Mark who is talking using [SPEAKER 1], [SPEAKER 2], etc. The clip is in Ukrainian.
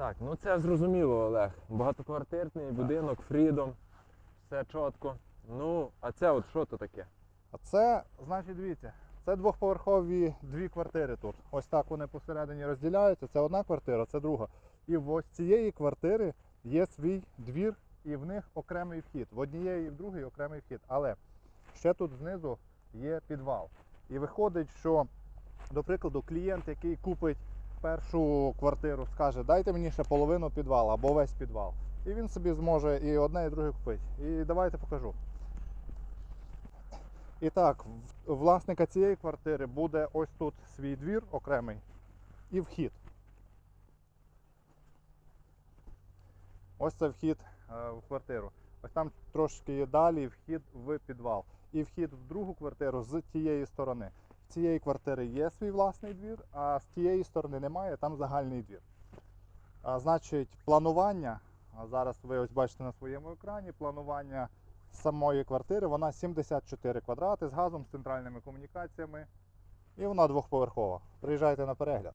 [SPEAKER 1] Так, ну це зрозуміло, Олег. Багатоквартирний будинок, фрідом, все чітко. Ну, а це от що то таке?
[SPEAKER 2] А це, значить, дивіться, це двохповерхові дві квартири тут. Ось так вони посередині розділяються. Це одна квартира, це друга. І в ось цієї квартири є свій двір, і в них окремий вхід. В однієї і в другій окремий вхід. Але ще тут знизу є підвал. І виходить, що, до прикладу, клієнт, який купить першу квартиру, скаже, дайте мені ще половину підвала або весь підвал. І він собі зможе і одне, і друге купити. І давайте покажу. І так, власника цієї квартири буде ось тут свій двір окремий і вхід. Ось це вхід е, в квартиру. Ось там трошки далі вхід в підвал. І вхід в другу квартиру з тієї сторони. Цієї квартири є свій власний двір, а з тієї сторони немає, там загальний двір. А, значить, планування, а зараз ви ось бачите на своєму екрані, планування самої квартири, вона 74 квадрати з газом, з центральними комунікаціями. І вона двохповерхова. Приїжджайте на перегляд.